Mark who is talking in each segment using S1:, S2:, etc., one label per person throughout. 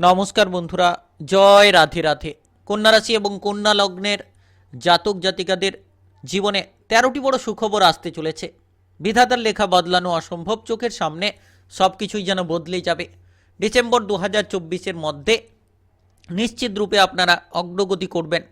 S1: নমস্কার বন্ধুরা, জয় রাধে রাধে। কন্যা রাশি এবং কন্যা লগ্নের জাতক জাতিকাদের জীবনে তেরোটি বড় সুখবর আসতে চলেছে। বিধাতার লেখা বদলানো অসম্ভব, চোখের সামনে সব কিছুই যেন বদলে যাবে। ডিসেম্বর দু হাজার মধ্যে নিশ্চিত রূপে আপনারা অগ্রগতি করবেন।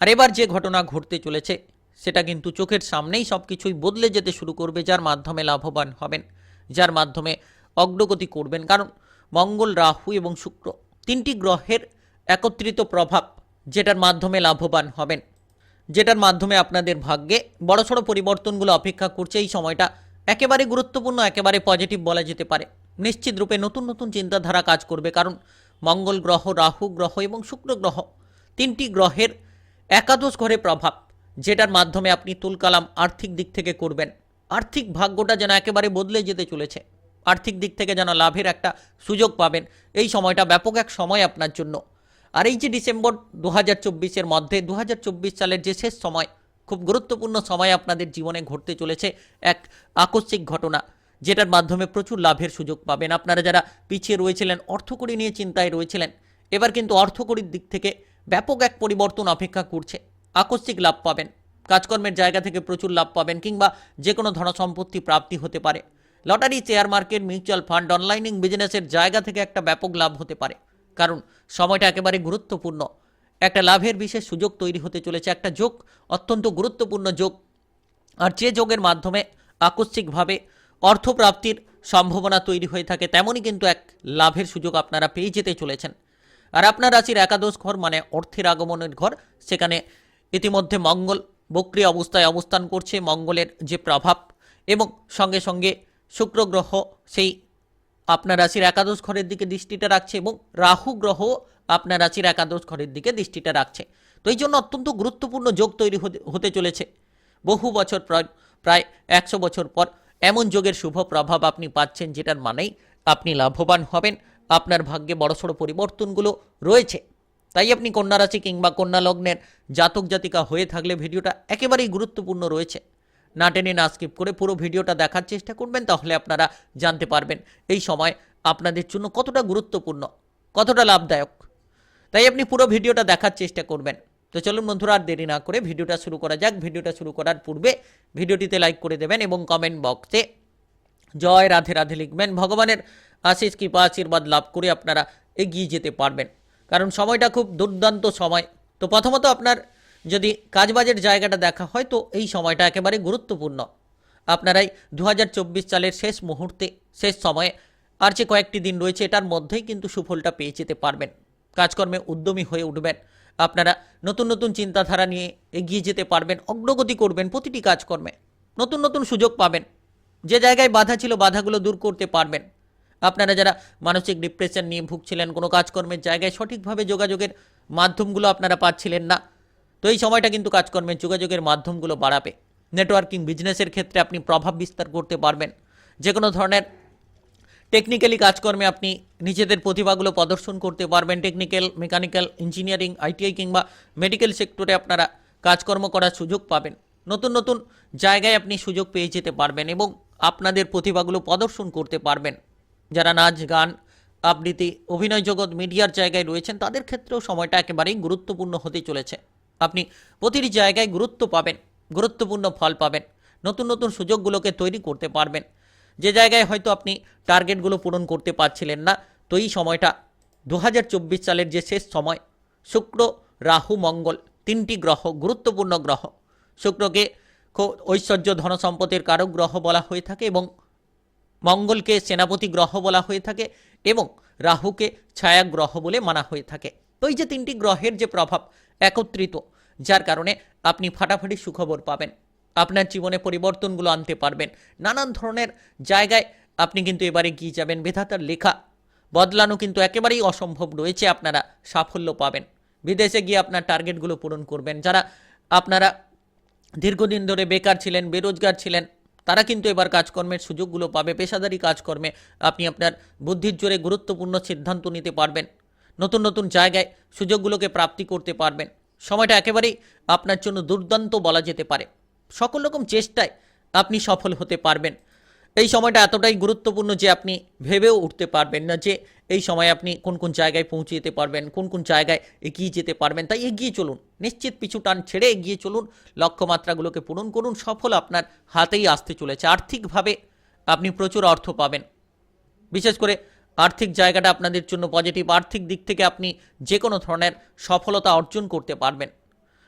S1: আর এবার যে ঘটনা ঘটতে চলেছে, সেটা কিন্তু চোখের সামনেই সব কিছুই বদলে যেতে শুরু করবে, যার মাধ্যমে লাভবান হবেন, যার মাধ্যমে অগ্রগতি করবেন। কারণ মঙ্গল, রাহু এবং শুক্র তিনটি গ্রহের একত্রিত প্রভাব যেটার মাধ্যমে লাভবান হবেন। যেটার মাধ্যমে আপনাদের ভাগ্যে বড়সড় পরিবর্তনগুলো অপেক্ষা করছে। এই সময়টা একেবারে গুরুত্বপূর্ণ, একেবারে পজিটিভ বলা যেতে পারে। নিশ্চিত রূপে নতুন নতুন চিন্তাধারা কাজ করবে কারণ মঙ্গল গ্রহ, রাহু গ্রহ এবং শুক্র গ্রহ তিনটি গ্রহের একাদশ ঘরে প্রভাব যেটার মাধ্যমে আপনি তুলকালাম আর্থিক দিক থেকে করবেন। আর্থিক ভাগ্যটা যেন একেবারে বদলে যেতে চলেছে। আর্থিক দিক থেকে যেন লাভের একটা সুযোগ পাবেন। এই সময়টা ব্যাপক এক সময় আপনার জন্য। আর এই যে ডিসেম্বর দু হাজার মধ্যে দু হাজার চব্বিশ সালের যে শেষ সময়, খুব গুরুত্বপূর্ণ সময় আপনাদের জীবনে ঘটতে চলেছে এক আকস্মিক ঘটনা, যেটার মাধ্যমে প্রচুর লাভের সুযোগ পাবেন। আপনারা যারা পিছিয়ে রয়েছিলেন, অর্থকড়ি নিয়ে চিন্তায় রয়েছিলেন, এবার কিন্তু অর্থকড়ির দিক থেকে ব্যাপক এক পরিবর্তন অপেক্ষা করছে। আকস্মিক লাভ পাবেন, কাজকর্মের জায়গা থেকে প্রচুর লাভ পাবেন, কিংবা যে কোনো ধনসম্পত্তি প্রাপ্তি হতে পারে। Lottery, share market, mutual fund, অনলাইনিং বিজনেসের জায়গা থেকে একটা ব্যাপক লাভ হতে পারে। কারণ সময়টা একেবারে গুরুত্বপূর্ণ। একটা লাভের বিশেষ সুযোগ তৈরি হতে চলেছে। একটা যোগ, অত্যন্ত গুরুত্বপূর্ণ যোগ। আর যে যোগের মাধ্যমে আকস্মিকভাবে অর্থপ্রাপ্তির সম্ভাবনা তৈরি হয়ে থাকে, তেমনই কিন্তু এক লাভের সুযোগ আপনারা পেয়ে যেতে চলেছেন। আর আপনার রাশির একাদশ ঘর মানে অর্থের আগমনের ঘর, সেখানে ইতিমধ্যে মঙ্গল বক্রি অবস্থায় অবস্থান করছে। মঙ্গলের যে প্রভাব এবং সঙ্গে সঙ্গে শুক্র গ্রহ সেই আপনার রাশির একাদশ ঘরের দিকে দৃষ্টিটা রাখছে এবং রাহু গ্রহ আপনার রাশির একাদশ ঘরের দিকে দৃষ্টিটা রাখছে। তো এই জন্য অত্যন্ত গুরুত্বপূর্ণ যোগ তৈরি হতে চলেছে। বহু বছর প্রায় একশো বছর পর এমন যোগের শুভ প্রভাব আপনি পাচ্ছেন যেটার মানেই আপনি লাভবান হবেন। আপনার ভাগ্যে বড়সড় পরিবর্তনগুলো রয়েছে। তাই আপনি কন্যা রাশি কিংবা কন্যা লগ্নের জাতক জাতিকা হয়ে থাকলে ভিডিওটা একেবারেই গুরুত্বপূর্ণ রয়েছে। না টেনে না স্কিপ করে পুরো ভিডিওটা দেখার চেষ্টা করবেন, তাহলে আপনারা জানতে পারবেন এই সময় আপনাদের জন্য কতটা গুরুত্বপূর্ণ, কতটা লাভদায়ক। তাই আপনি পুরো ভিডিওটা দেখার চেষ্টা করবেন। তো চলুন বন্ধুরা, আর দেরি না করে ভিডিওটা শুরু করা যাক। ভিডিওটা শুরু করার পূর্বে ভিডিওটিতে লাইক করে দেবেন এবং কমেন্ট বক্সে জয় রাধে রাধে লিখবেন। ভগবানের আশিস কৃপা, আশীর্বাদ লাভ করে আপনারা এগিয়ে যেতে পারবেন। কারণ সময়টা খুব দুর্দান্ত সময়। তো প্রথমত আপনার যদি কাজবাজের জায়গাটা দেখা হয়, তো এই সময়টা একেবারে গুরুত্বপূর্ণ। আপনারাই দু হাজার চব্বিশ সালের শেষ মুহূর্তে, শেষ সময়ে, আর যে কয়েকটি দিন রয়েছে, এটার মধ্যেই কিন্তু সুফলটা পেয়ে যেতে পারবেন। কাজকর্মে উদ্যমী হয়ে উঠবেন। আপনারা নতুন নতুন চিন্তাধারা নিয়ে এগিয়ে যেতে পারবেন, অগ্রগতি করবেন প্রতিটি কাজকর্মে। নতুন নতুন সুযোগ পাবেন। যে জায়গায় বাধা ছিল, বাধাগুলো দূর করতে পারবেন। আপনারা যারা মানসিক ডিপ্রেশন নিয়ে ভুগছিলেন, কোনো কাজকর্মের জায়গায় সঠিকভাবে যোগাযোগের মাধ্যমগুলো আপনারা পাচ্ছিলেন না তো এই সময়টা কিন্তু কাজকর্মের যোগাযোগের মাধ্যমগুলো বাড়াবে। নেটওয়ার্কিং বিজনেসের ক্ষেত্রে আপনি প্রভাব বিস্তার করতে পারবেন। যে কোনো ধরনের টেকনিক্যালি কাজকর্মে আপনি নিজেদের প্রতিভাগুলো প্রদর্শন করতে পারবেন। টেকনিক্যাল, মেকানিক্যাল, ইঞ্জিনিয়ারিং, আইটিআই কিংবা মেডিকেল সেক্টরে আপনারা কাজকর্ম করার সুযোগ পাবেন। নতুন নতুন জায়গায় আপনি সুযোগ পেয়ে যেতে পারবেন এবং আপনাদের প্রতিভাগুলো প্রদর্শন করতে পারবেন। যারা নাচ, গান, আবৃত্তি, অভিনয় জগৎ, মিডিয়ার জায়গায় রয়েছেন, তাদের ক্ষেত্রেও সময়টা একেবারেই গুরুত্বপূর্ণ হতে চলেছে। আপনি প্রতিটি জায়গায় গুরুত্ব পাবেন, গুরুত্বপূর্ণ ফল পাবেন, নতুন নতুন সুযোগগুলোকে তৈরি করতে পারবেন। যে জায়গায় হয়তো আপনি টার্গেটগুলো পূরণ করতে পারছিলেন না, তো এই সময়টা দু হাজার চব্বিশ সালের যে শেষ সময়, শুক্র, রাহু, মঙ্গল তিনটি গ্রহ, গুরুত্বপূর্ণ গ্রহ। শুক্রকে ঐশ্বর্য ধনসম্পদের কারক গ্রহ বলা হয়ে থাকে এবং মঙ্গলকে সেনাপতি গ্রহ বলা হয়ে থাকে এবং রাহুকে ছায়া গ্রহ বলে মানা হয়ে থাকে। তো এই যে তিনটি গ্রহের যে প্রভাব একত্রিত, যার কারণে আপনি ফাটাফাটি সুখবর পাবেন, আপনার জীবনে পরিবর্তনগুলো আনতে পারবেন, নানান ধরনের জায়গায় আপনি কিন্তু এবারে গিয়ে যাবেন, বেধাতার লেখা বদলানো কিন্তু একেবারেই অসম্ভব রয়েছে, আপনারা সাফল্য পাবেন। বিদেশে গিয়ে আপনার টার্গেটগুলো পূরণ করবেন, যারা আপনারা দীর্ঘদিন ধরে বেকার ছিলেন, বেরোজগার ছিলেন, তারা কিন্তু এবার কাজকর্মের সুযোগগুলো পাবে, পেশাদারি কাজকর্মে আপনি আপনার বুদ্ধির জোরে গুরুত্বপূর্ণ সিদ্ধান্ত নিতে পারবেন। নতুন নতুন জায়গায় সুযোগগুলোকে প্রাপ্তি করতে পারবেন। সময়টা একেবারেই আপনার জন্য দুর্দান্ত বলা যেতে পারে। সকল রকম চেষ্টায় আপনি সফল হতে পারবেন। এই সময়টা এতটাই গুরুত্বপূর্ণ যে আপনি ভেবেও উঠতে পারবেন না যে এই সময় আপনি কোন কোন জায়গায় পৌঁছে যেতে পারবেন, কোন কোন জায়গায় এগিয়ে যেতে পারবেন। তাই এগিয়ে চলুন, নিশ্চিত পিছু টান ছেড়ে এগিয়ে চলুন, লক্ষ্যমাত্রাগুলোকে পূরণ করুন, সফল আপনার হাতেই আসতে চলেছে। আর্থিকভাবে আপনি প্রচুর অর্থ পাবেন। বিশেষ করে আর্থিক জায়গাটা আপনাদের জন্য পজিটিভ আর্থিক দিক থেকে আপনি যে কোনো ধরনের সফলতা অর্জন করতে পারবেন।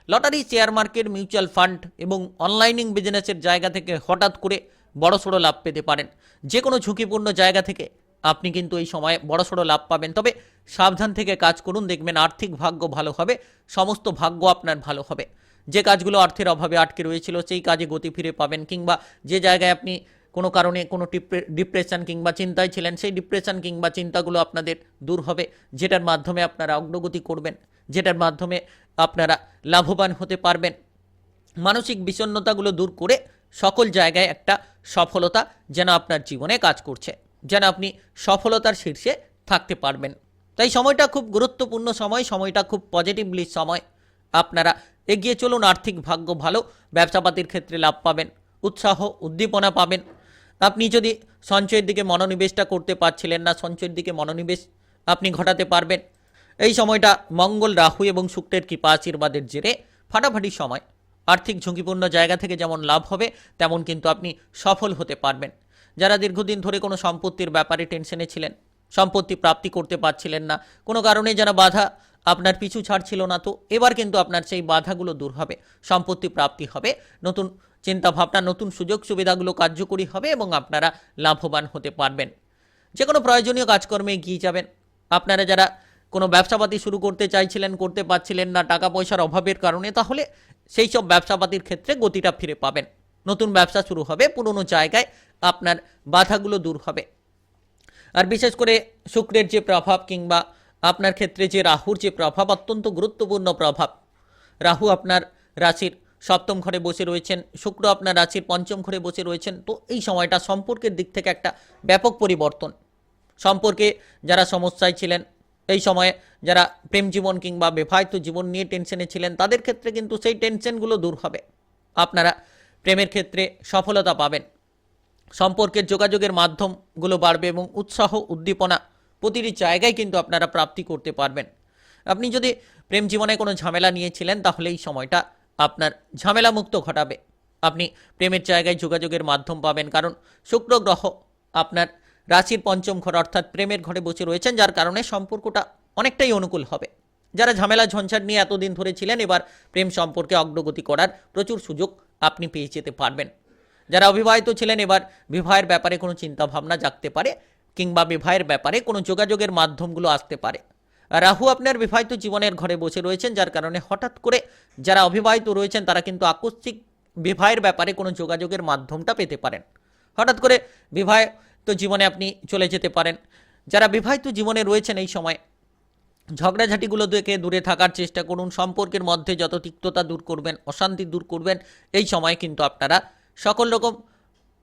S1: Lottery share market mutual fund এবং অনলাইনিং বিজনেসের জায়গা থেকে হঠাৎ করে বড়সড় লাভ পেতে পারেন। যে কোনো ঝুঁকিপূর্ণ জায়গা থেকে আপনি কিন্তু এই সময়ে বড়সড় লাভ পাবেন। তবে সাবধান থেকে কাজ করুন, দেখবেন আর্থিক ভাগ্য ভালো হবে, সমস্ত ভাগ্য আপনার ভালো হবে। যে কাজগুলো অর্থের অভাবে আটকে রয়েছিল, সেই কাজে গতি ফিরে পাবেন কিংবা যে জায়গায় আপনি কোনো কারণে কোনো ডিপ্রেশন কিংবা চিন্তায় ছিলেন, সেই ডিপ্রেশন কিংবা চিন্তাগুলো আপনাদের দূর হবে, যেটার মাধ্যমে আপনারা অগ্রগতি করবেন, যেটার মাধ্যমে আপনারা লাভবান হতে পারবেন। মানসিক বিষণ্ণতাগুলো দূর করে সকল জায়গায় একটা সফলতা যেন আপনার জীবনে কাজ করছে, যেন আপনি সফলতার শীর্ষে থাকতে পারবেন। তাই সময়টা খুব গুরুত্বপূর্ণ সময়, সময়টা খুব পজিটিভলি সময়। আপনারা এগিয়ে চলুন, আর্থিক ভাগ্য ভালো, ব্যবসাপাতির ক্ষেত্রে লাভ পাবেন, উৎসাহ, উদ্দীপনা পাবেন। আপনি যদি সঞ্চয়ের দিকে মনোনিবেশটা করতে পারছিলেন না, সঞ্চয়ের দিকে মনোনিবেশ আপনি ঘটাতে পারবেন। এই সময়টা মঙ্গল, রাহু এবং শুক্রের কৃপা আশীর্বাদের জেরে ফাটাফাটি সময়। আর্থিক ঝুঁকিপূর্ণ জায়গা থেকে যেমন লাভ হবে, তেমন কিন্তু আপনি সফল হতে পারবেন। যারা দীর্ঘদিন ধরে কোনো সম্পত্তির ব্যাপারে টেনশনে ছিলেন সম্পত্তি প্রাপ্তি করতে পারছিলেন না। কোনো কারণে যেন বাধা আপনার পিছু ছাড়ছিল না। তো এবার কিন্তু আপনার সেই বাধাগুলো দূর হবে। সম্পত্তি প্রাপ্তি হবে। নতুন চিন্তাভাবনা, নতুন সুযোগ সুবিধাগুলো কার্যকরী হবে এবং আপনারা লাভবান হতে পারবেন। যে কোনো প্রয়োজনীয় কাজকর্মে এগিয়ে যাবেন। আপনারা যারা কোনো ব্যবসাপাতি শুরু করতে চাইছিলেন, করতে পারছিলেন না, টাকা পয়সার অভাবের কারণে, তাহলে সেই সব ব্যবসাপাতির ক্ষেত্রে গতিটা ফিরে পাবেন। নতুন ব্যবসা শুরু হবে। পুরনো জায়গায় আপনার বাধাগুলো দূর হবে। আর বিশেষ করে শুক্রের যে প্রভাব কিংবা আপনার ক্ষেত্রে যে রাহুর যে প্রভাব, অত্যন্ত গুরুত্বপূর্ণ প্রভাব। রাহু আপনার রাশির সপ্তম ঘরে বসে রয়েছেন, শুক্র আপনার রাশির পঞ্চম ঘরে বসে রয়েছেন। তো এই সময়টা সম্পর্কের দিক থেকে একটা ব্যাপক পরিবর্তন। সম্পর্কে যারা সমস্যায় ছিলেন, এই সময়ে যারা প্রেম জীবন কিংবা বিবাহিত জীবন নিয়ে টেনশনে ছিলেন, তাদের ক্ষেত্রে কিন্তু সেই টেনশনগুলো দূর হবে। আপনারা প্রেমের ক্ষেত্রে সফলতা পাবেন। সম্পর্কের যোগাযোগের মাধ্যমগুলো বাড়বে এবং উৎসাহ, উদ্দীপনা প্রতিটি জায়গায় কিন্তু আপনারা প্রাপ্তি করতে পারবেন। আপনি যদি প্রেম জীবনে কোনো ঝামেলা নিয়েছিলেন, তাহলে এই সময়টা আপনার ঝামেলা মুক্ত ঘটাবে। আপনি প্রেমের জায়গায় যোগাযোগের মাধ্যম পাবেন, কারণ শুক্র গ্রহ আপনার রাশির পঞ্চম ঘর অর্থাৎ প্রেমের ঘরে বসে রয়েছেন, যার কারণে সম্পর্কটা অনেকটাই অনুকূল হবে। যারা ঝামেলা ঝঞ্ঝাট নিয়ে এতদিন ধরে ছিলেন, এবার প্রেম সম্পর্কে অগ্রগতি করার প্রচুর সুযোগ আপনি পেয়ে যেতে পারবেন। যারা অবিবাহিত ছিলেন, এবার বিবাহের ব্যাপারে কোনো চিন্তা ভাবনা জাগতে পারে কিংবা বিবাহের ব্যাপারে কোনো যোগাযোগের মাধ্যমগুলো আসতে পারে। রাহু আপনার বিবাহিত জীবনের ঘরে বসে রয়েছেন, যার কারণে হঠাৎ করে যারা অবিবাহিত রয়েছেন, তারা কিন্তু আকস্মিক বিবাহের ব্যাপারে কোনো যোগাযোগের মাধ্যমটা পেতে পারেন। হঠাৎ করে বিবাহিত জীবনে আপনি চলে যেতে পারেন। যারা বিবাহিত জীবনে রয়েছেন এই সময়, ঝগড়াঝাটিগুলো থেকে দূরে থাকার চেষ্টা করুন। সম্পর্কের মধ্যে যত তিক্ততা দূর করবেন, অশান্তি দূর করবেন, এই সময় কিন্তু আপনারা সকল রকম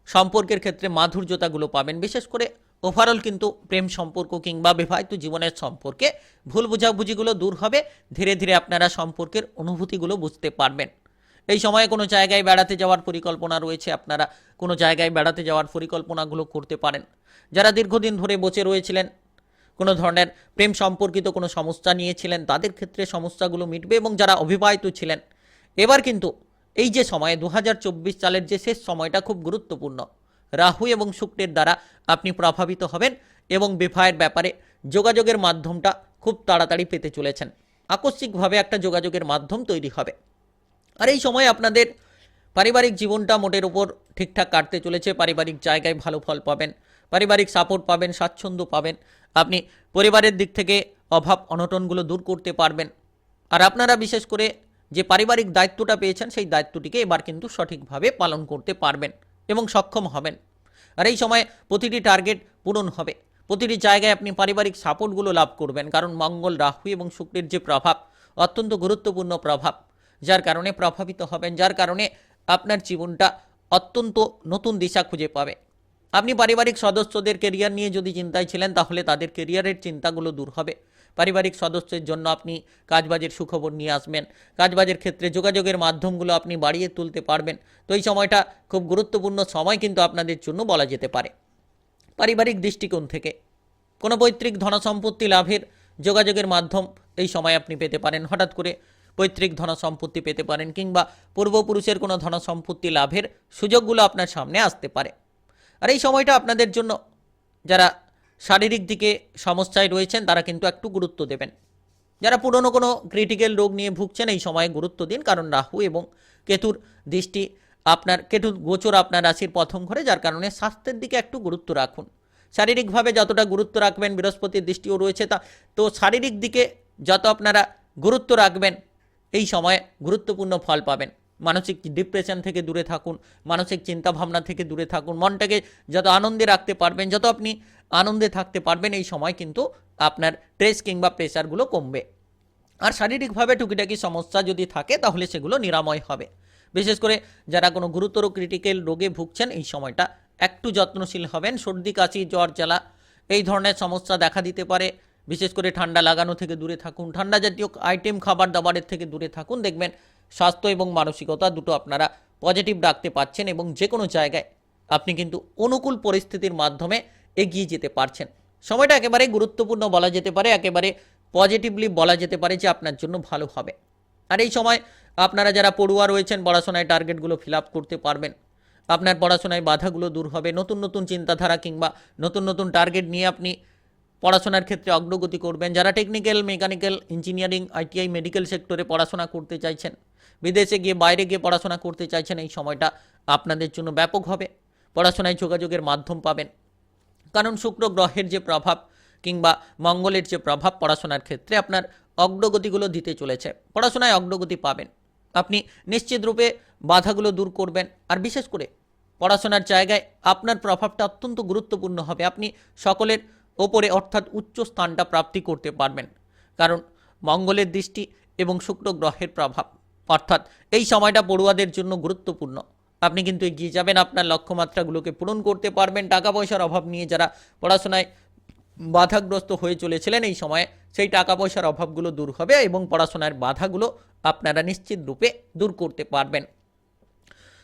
S1: সম্পর্কের ক্ষেত্রে মাধুর্যতাগুলো পাবেন। বিশেষ করে ওভারঅল কিন্তু প্রেম সম্পর্ক কিংবা বিবাহিত জীবনের সম্পর্কে ভুল বোঝাবুঝিগুলো দূর হবে। ধীরে ধীরে আপনারা সম্পর্কের অনুভূতিগুলো বুঝতে পারবেন। এই সময়ে কোনো জায়গায় বেড়াতে যাওয়ার পরিকল্পনা রয়েছে, আপনারা কোনো জায়গায় বেড়াতে যাওয়ার পরিকল্পনাগুলো করতে পারেন। যারা দীর্ঘদিন ধরে বসে রয়েছিলেন, কোনো ধরনের প্রেম সম্পর্কিত কোনো সমস্যা নিয়েছিলেন, তাদের ক্ষেত্রে সমস্যাগুলো মিটবে এবং যারা অবিবাহিত ছিলেন, এবার কিন্তু এই যে সময়ে দু হাজার চব্বিশ সালের যে শেষ সময়টা খুব গুরুত্বপূর্ণ, রাহু এবং শুক্রের দ্বারা আপনি প্রভাবিত হবেন এবং বিবাহের ব্যাপারে যোগাযোগের মাধ্যমটা খুব তাড়াতাড়ি পেতে চলেছেন। আকস্মিকভাবে একটা যোগাযোগের মাধ্যম তৈরি হবে। আর এই সময় আপনাদের পারিবারিক জীবনটা মোটের উপর ঠিকঠাক কাটতে চলেছে। পারিবারিক জায়গায় ভালো ফল পাবেন, পারিবারিক সাপোর্ট পাবেন, স্বাচ্ছন্দ্য পাবেন। আপনি পরিবারের দিক থেকে অভাব, অনটনগুলো দূর করতে পারবেন। আর আপনারা বিশেষ করে যে পারিবারিক দায়িত্বটা পেয়েছেন, সেই দায়িত্বটিকে এবার কিন্তু সঠিকভাবে পালন করতে পারবেন এবং সক্ষম হবেন। আর এই সময় প্রতিটি টার্গেট পূরণ হবে। প্রতিটি জায়গায় আপনি পারিবারিক সাপোর্টগুলো লাভ করবেন, কারণ মঙ্গল, রাহু এবং শুক্রের যে প্রভাব, অত্যন্ত গুরুত্বপূর্ণ প্রভাব, যার কারণে প্রভাবিত হবেন, যার কারণে আপনার জীবনটা অত্যন্ত নতুন দিশা খুঁজে পাবে। আপনি পারিবারিক সদস্যদের কেরিয়ার নিয়ে যদি চিন্তায় ছিলেন, তাহলে তাদের কেরিয়ারের চিন্তাগুলো দূর হবে। পারিবারিক সদস্যের জন্য আপনি কাজবাজের সুখবর নিয়ে আসবেন। কাজবাজের ক্ষেত্রে যোগাযোগের মাধ্যমগুলো আপনি বাড়িয়ে তুলতে পারবেন। তো এই সময়টা খুব গুরুত্বপূর্ণ সময় কিন্তু আপনাদের জন্য বলা যেতে পারে। পারিবারিক দৃষ্টিকোণ থেকে কোনো পৈতৃক ধনসম্পত্তি লাভের যোগাযোগের মাধ্যম এই সময় আপনি পেতে পারেন। হঠাৎ করে পৈতৃক ধনসম্পত্তি পেতে পারেন কিংবা পূর্বপুরুষের কোনো ধনসম্পত্তি লাভের সুযোগগুলো আপনার সামনে আসতে পারে। আর এই সময়টা আপনাদের জন্য যারা শারীরিক দিকে সমস্যায় রয়েছেন, তারা কিন্তু একটু গুরুত্ব দেবেন। যারা পুরনো কোনো ক্রিটিক্যাল রোগ নিয়ে ভুগছেন, এই সময়ে গুরুত্ব দিন, কারণ রাহু এবং কেতুর দৃষ্টি আপনার, কেতুর গোচর আপনার রাশির প্রথম ঘরে, যার কারণে স্বাস্থ্যের দিকে একটু গুরুত্ব রাখুন। শারীরিকভাবে যতটা গুরুত্ব রাখবেন, বৃহস্পতির দৃষ্টিও রয়েছে তা, তো শারীরিক দিকে যত আপনারা গুরুত্ব রাখবেন, এই সময়ে গুরুত্বপূর্ণ ফল পাবেন। মানসিক ডিপ্রেশন থেকে দূরে থাকুন, মানসিক চিন্তাভাবনা থেকে দূরে থাকুন, মনটাকে যত আনন্দে রাখতে পারবেন, যত আপনি আনন্দে থাকতে পারবেন এই সময় কিন্তু আপনার স্ট্রেস কিংবা প্রেশারগুলো কমবে। আর শারীরিকভাবে টুকিটাকি সমস্যা যদি থাকে, তাহলে সেগুলো নিরাময় হবে। বিশেষ করে যারা কোনো গুরুতর ক্রিটিক্যাল রোগে ভুগছেন, এই সময়টা একটু যত্নশীল হবেন। সর্দি, কাশি, জ্বর, জ্বালা, এই ধরনের সমস্যা দেখা দিতে পারে। বিশেষ করে ঠান্ডা লাগানো থেকে দূরে থাকুন। ঠান্ডা জাতীয় আইটেম খাবার দাবারের থেকে দূরে থাকুন। দেখবেন স্বাস্থ্য এবং মানসিকতা দুটো আপনারা পজিটিভ রাখতে পারছেন এবং যে কোনো জায়গায় আপনি কিন্তু অনুকূল পরিস্থিতির মাধ্যমে এগিয়ে যেতে পারছেন। সময়টা একেবারে গুরুত্বপূর্ণ বলা যেতে পারে, একেবারে পজিটিভলি বলা যেতে পারে যে আপনার জন্য ভালো হবে। আর এই সময় আপনারা যারা পড়ুয়া রয়েছেন, পড়াশোনায় টার্গেটগুলো ফিল করতে পারবেন। আপনার পড়াশোনায় বাধাগুলো দূর হবে, নতুন নতুন চিন্তাধারা কিংবা নতুন নতুন টার্গেট নিয়ে আপনি পড়াশোনার ক্ষেত্রে অগ্রগতি করবেন। যারা technical mechanical engineering ITI medical সেক্টরে পড়াশোনা করতে চাইছেন, বিদেশে গিয়ে বাইরে গিয়ে পড়াশোনা করতে চাইছেন, এই সময়টা আপনাদের জন্য ব্যাপক হবে। পড়াশোনায় যোগাযোগের মাধ্যম পাবেন। কারণ শুক্র গ্রহের যে প্রভাব কিংবা মঙ্গলের যে প্রভাব পড়াশোনার ক্ষেত্রে আপনার অগ্রগতিগুলো দিতে চলেছে। পড়াশোনায় অগ্রগতি পাবেন। আপনি নিশ্চিত রূপে বাধাগুলো দূর করবেন। আর বিশেষ করে পড়াশোনার জায়গায় আপনার প্রভাবটা অত্যন্ত গুরুত্বপূর্ণ হবে। আপনি সকলের ওপরে অর্থাৎ উচ্চ স্থানটা প্রাপ্তি করতে পারবেন। কারণ মঙ্গলের দৃষ্টি এবং শুক্র গ্রহের প্রভাব অর্থাৎ এই সময়টা পড়ুয়াদের জন্য গুরুত্বপূর্ণ। আপনি কিন্তু এগিয়ে যাবেন, আপনার লক্ষ্যমাত্রাগুলোকে পূরণ করতে পারবেন টাকা পয়সার অভাব নিয়ে যারা পড়াশোনায় বাধাগ্রস্ত হয়ে চলেছিলেন এই সময়ে, সেই টাকা পয়সার অভাবগুলো দূর হবে এবং পড়াশোনার বাধাগুলো আপনারা নিশ্চিত রূপে দূর করতে পারবেন।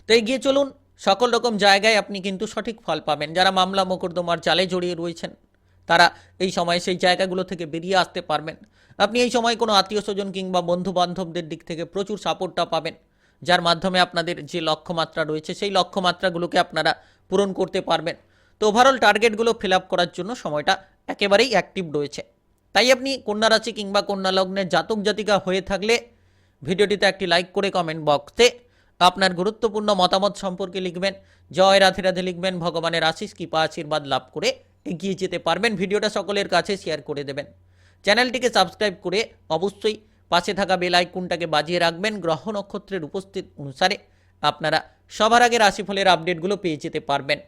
S1: তো এগিয়ে চলুন, সকল রকম জায়গায় আপনি কিন্তু সঠিক ফল পাবেন। যারা মামলা মোকদ্দমার জালে জড়িয়ে রয়েছেন, তারা এই সময় সেই জায়গাগুলো থেকে বেরিয়ে আসতে পারবেন। আপনি এই সময় কোনো আত্মীয় স্বজন কিংবা বন্ধু বান্ধবদের দিক থেকে প্রচুর সাপোর্টটা পাবেন। যার মাধ্যমে আপনাদের যে লক্ষ্যমাত্রা রয়েছে, সেই লক্ষ্যমাত্রাগুলোকে আপনারা পূরণ করতে পারবেন। তো ওভারঅল টার্গেটগুলো ফিল করার জন্য সময়টা একেবারেই অ্যাক্টিভ রয়েছে। তাই আপনি কন্যা রাশি কিংবা কন্যা লগ্নের জাতক জাতিকা হয়ে থাকলে ভিডিওটিতে একটি লাইক করে কমেন্ট বক্সে আপনার গুরুত্বপূর্ণ মতামত সম্পর্কে লিখবেন, জয় রাধে রাধে লিখবেন, ভগবানের আশিস কৃপা, আশীর্বাদ লাভ করে এগিয়ে যেতে পারবেন। ভিডিওটা সকলের কাছে শেয়ার করে দেবেন। চ্যানেলটিকে সাবস্ক্রাইব করে অবশ্যই পাশে থাকা বেল আইকনটাকে বাজিয়ে রাখবেন। গ্রহ নক্ষত্রের উপস্থিত অনুসারে আপনারা সবার আগে রাশিফলের আপডেটগুলো পেয়ে যেতে পারবেন।